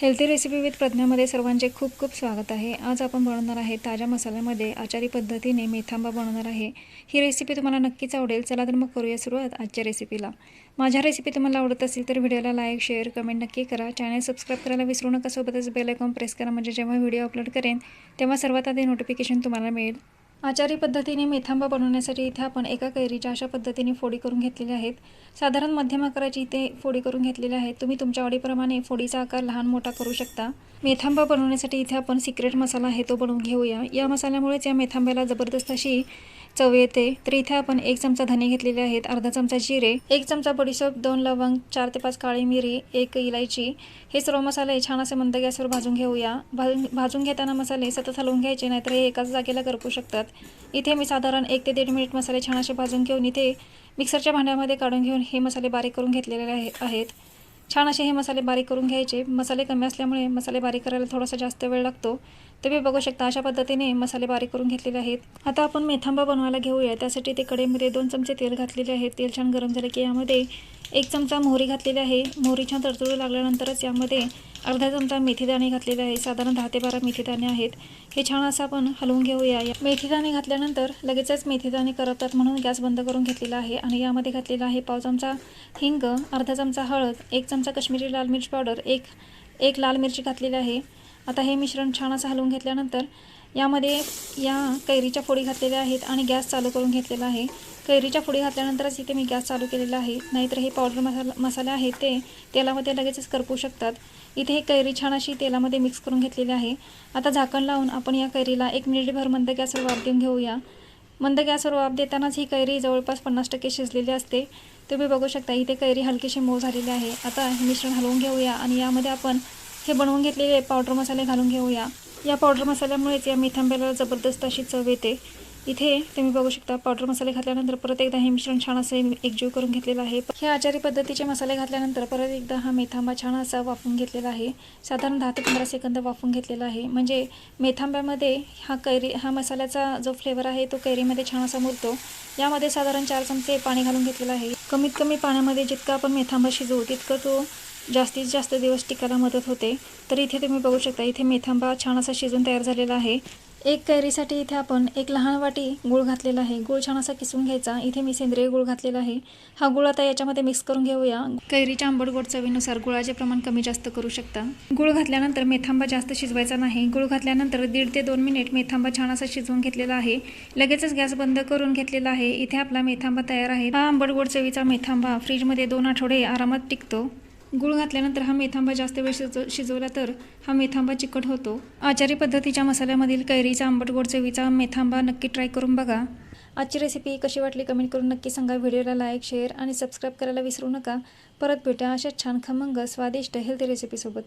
Healthy recipe with प्रज्ञामध्ये सर्वांचे खूप खूप स्वागत आहे. आज आपण बनवणार आहे ताज्या मसाल्यामध्ये आचारी पद्धतीने मेथांबा बनवणार आहे. ही रेसिपी तुम्हाला नक्कीच आवडेल. चला तर मग करूया सुरुवात आजच्या रेसिपीला माझ्या रेसिपी तुम्हाला आवडत असेल तर व्हिडिओला लाईक शेअर कमेंट नक्की करा. चॅनल सबस्क्राईब करायला विसरू नका. सोबतच बेल आयकॉन प्रेस करा. म्हणजे जेव्हा व्हिडिओ अपलोड करेन तेव्हा सर्वात आधी नोटिफिकेशन तुम्हाला मिळेल. आचारी पद्धतीने मेथांबा बनवण्यासाठी इथे आपण एका कैरीच्या अशा पद्धतीने फोडी करून घेतलेल्या आहेत. साधारण मध्यम आकाराची इथे फोडी करून घेतलेल्या आहेत. तुम्ही तुमच्या आवडीप्रमाणे फोडीचा आकार लहान मोठा करू शकता. मेथांबा बनवण्यासाठी इथे आपण सिक्रेट मसाला आहे तो बनवून घेऊया. या मसाल्यामुळेच या मेथांब्याला जबरदस्त अशी चव येते. तर इथे आपण एक चमचा धने घेतलेले आहेत अर्धा चमचा जिरे एक चमचा बडीशोप दोन लवंग चार ते पाच काळी मिरी एक इलायची. हे सर्व मसाले छान असे मंद गॅसवर भाजून घेऊया. भाजून भाजून घेताना मसाले सतत हलवून घ्यायचे नाहीतर हे एकाच जागेला करपू शकतात. इथे मी साधारण एक ते दीड मिनिट मसाले छान असे भाजून घेऊन इथे मिक्सरच्या भांड्यामध्ये काढून घेऊन हे मसाले बारीक करून घेतलेले आहे आहेत. छान असे हे मसाले बारीक करून घ्यायचे. मसाले कमी असल्यामुळे मसाले बारीक करायला थोडासा जास्त वेळ लागतो. तुम्ही बघू शकता अशा पद्धतीने मसाले बारीक करून घेतलेले आहेत. आता आपण मेथांबा बनवायला घेऊया. त्यासाठी ते कडेमध्ये दोन चमचे तेल घातलेले आहे. तेल छान गरम झाले की यामध्ये एक चमचा मोहरी घातलेली आहे. मोहरी छान तडतडू लागल्यानंतरच यामध्ये अर्धा चमचा मेथीदाणे घातलेले आहे. साधारण दहा ते बारा मेथीदाणे आहेत. हे छान असं आपण हलवून घेऊया. या मेथीदाणे घातल्यानंतर लगेचच मेथीदाणे करपतात म्हणून गॅस बंद करून घेतलेला आहे आणि यामध्ये घातलेला आहे पाव चमचा हिंग अर्धा चमचा हळद एक चमचा कश्मीरी लाल मिरची पावडर एक एक लाल मिरची घातलेली आहे. आता हे मिश्रण छान असं हलवून घेतल्यानंतर यामध्ये या कैरीच्या फोडी घातलेल्या आहेत आणि गॅस चालू करून घेतलेला आहे. कैरीच्या फोडी घातल्यानंतरच इथे मी गॅस चालू केलेला आहे. नाहीतर हे पावडर मसाला मसाले आहेत ते तेलामध्ये लगेचच करपू शकतात. इथे हे कैरी छान अशी तेलामध्ये मिक्स करून घेतलेली आहे. आता झाकण लावून आपण या कैरीला एक मिनिटभर मंद गॅसवर वाफ देऊन घेऊया. मंद गॅसवर वाफ देतानाच ही कैरी जवळपास पन्नास टक्के शिजलेली असते. तुम्ही बघू शकता इथे कैरी हलकीशी मऊ झालेली आहे. आता हे मिश्रण हलवून घेऊया आणि यामध्ये आपण हे बनवून घेतलेले पावडर मसाले घालून घेऊया. या पावडर मसाल्यामुळेच या मेथांब्याला जबरदस्त अशी चव येते. इथे तुम्ही बघू शकता पावडर मसाले घातल्यानंतर परत एकदा हे मिश्रण छान असे एकजीव करून घेतलेलं आहे. ह्या आचारी पद्धतीचे मसाले घातल्यानंतर परत एकदा हा मेथांबा छान असा वाफून घेतलेला आहे. साधारण दहा ते पंधरा सेकंद वाफून घेतलेला आहे. म्हणजे मेथांब्यामध्ये हा कैरी हा मसाल्याचा जो फ्लेवर आहे तो कैरीमध्ये छान असा मुरतो. यामध्ये साधारण चार चमचे पाणी घालून घेतलेलं आहे. कमीत कमी पाण्यामध्ये जितका आपण मेथांबा शिजवू तितकं तो जास्तीत जास्त दिवस टिकायला मदत होते. तर इथे तुम्ही बघू शकता इथे मेथांबा छान असा शिजून तयार झालेला आहे. एक कैरीसाठी इथे आपण एक लहान वाटी गूळ घातलेला आहे. गूळ छान असा किसून घ्यायचा. इथे मी सेंद्रिय गूळ घातलेला आहे. हा गूळ आता याच्यामध्ये मिक्स करून घेऊया. कैरीच्या आंबट गोड चवीनुसार गुळाचे प्रमाण कमी जास्त करू शकता. गूळ घातल्यानंतर मेथांबा जास्त शिजवायचा नाही. गूळ घातल्यानंतर दीड ते दोन मिनिट मेथांबा छान असा शिजवून घेतलेला आहे. लगेचच गॅस बंद करून घेतलेला आहे. इथे आपला मेथांबा तयार आहे. हा आंबट गोड चवीचा मेथांबा फ्रीजमध्ये दोन आठवडे आरामात टिकतो. गुळ घातल्यानंतर हा मेथांबा जास्त वेळ शिजव शिजवला तर हा मेथांबा चिकट होतो. आचारी पद्धतीच्या मसाल्यामधील कैरीचा आंबट गोड चवीचा मेथांबा नक्की ट्राय करून बघा. आजची रेसिपी कशी वाटली कमेंट करून नक्की सांगा. व्हिडिओला लाईक शेअर आणि सबस्क्राईब करायला विसरू नका. परत भेटा अशा छान खमंग स्वादिष्ट हेल्थी रेसिपीसोबत